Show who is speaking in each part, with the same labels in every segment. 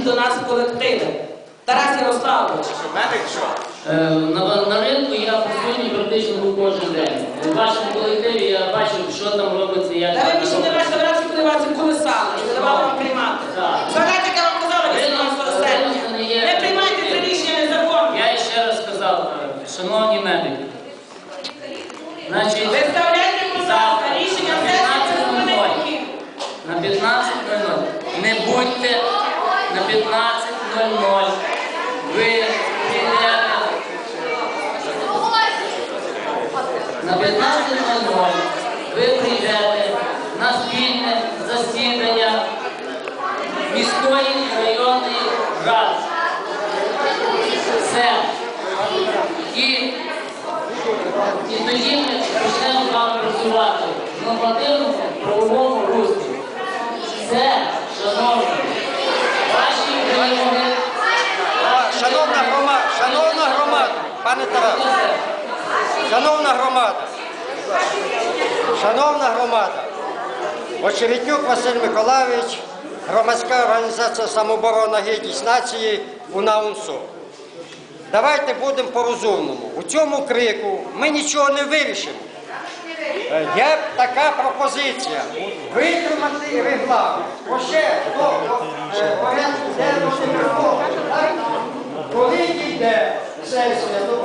Speaker 1: прийдіть до нас в колективи. Тарас Ярославович.
Speaker 2: Медик що?
Speaker 3: Е, На, на ринку я присутній практично був кожен день. У вашому колективі я бачив, що там робиться, як
Speaker 1: Та ви
Speaker 3: там
Speaker 1: більше не
Speaker 3: робиться.
Speaker 1: бачите разі, коли вас колесали і не давали вам приймати.
Speaker 3: Так.
Speaker 1: Згадайте, як я вам казала 18 серпня. Не приймайте це рішення незаконне.
Speaker 3: Я ще раз сказав, е, шановні медики, значить,
Speaker 1: Виставляйте, будь ласка, рішення сесії про мене
Speaker 3: на 15.00 не будьте на 15.00 ви прийдете на 15.00 ви прийдете на спільне засідання міської районної ради. Все. І, і тоді ми почнемо з вами працювати в нормативному правовому руслі. Все, шановні, ваші вимоги.
Speaker 2: Шановна громада, шановна громада, пане Тарас, шановна громада, шановна громада, Очеретнюк Василь Миколаївич, громадська організація самооборона гідність нації УНАУНСО. Давайте будемо по-розумному. У цьому крику ми нічого не вирішимо. Е, Є така пропозиція витримати регламент. Бо ще до е, порядку денного не приходить, так? Коли йде сесія до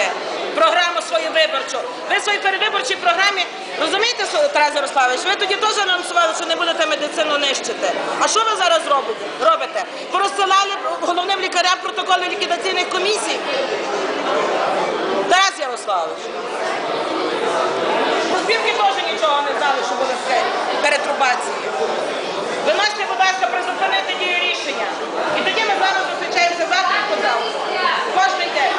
Speaker 1: порушуєте програму свою виборчу. Ви в своїй передвиборчій програмі, розумієте, Тарас Ярославович, ви тоді теж анонсували, що не будете медицину нищити. А що ви зараз робите? Порозсилали головним лікарям протоколи ліквідаційних комісій? Тарас Ярославович. Збірки теж нічого не знали, що буде перетрубації. Виносьте, будь ласка, призупинити дію рішення. І тоді ми з вами зустрічаємося завтра і позавтра. Кожний день.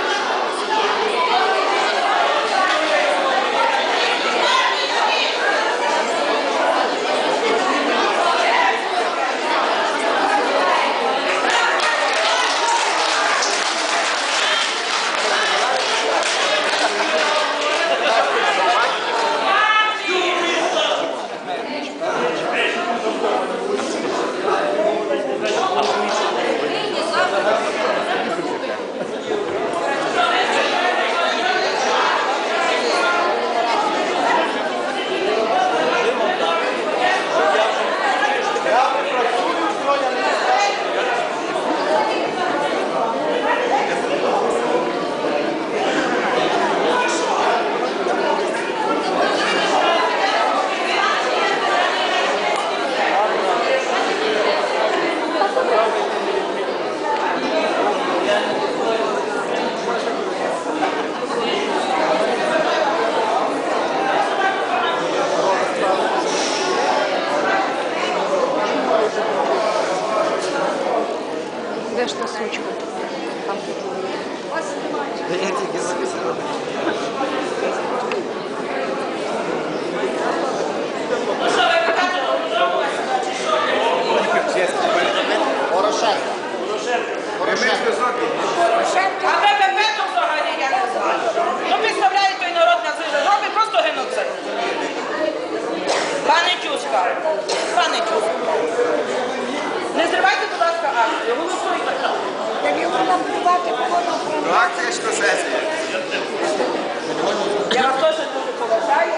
Speaker 1: Ну що, ви покажете розробку, чи що?
Speaker 4: Порошенко.
Speaker 1: А то взагалі я не знаю. Ну підставляє той народ на це робить просто геноцид. Пане Тюська, пане Тюська,
Speaker 5: плювати кого
Speaker 1: Я вас теж дуже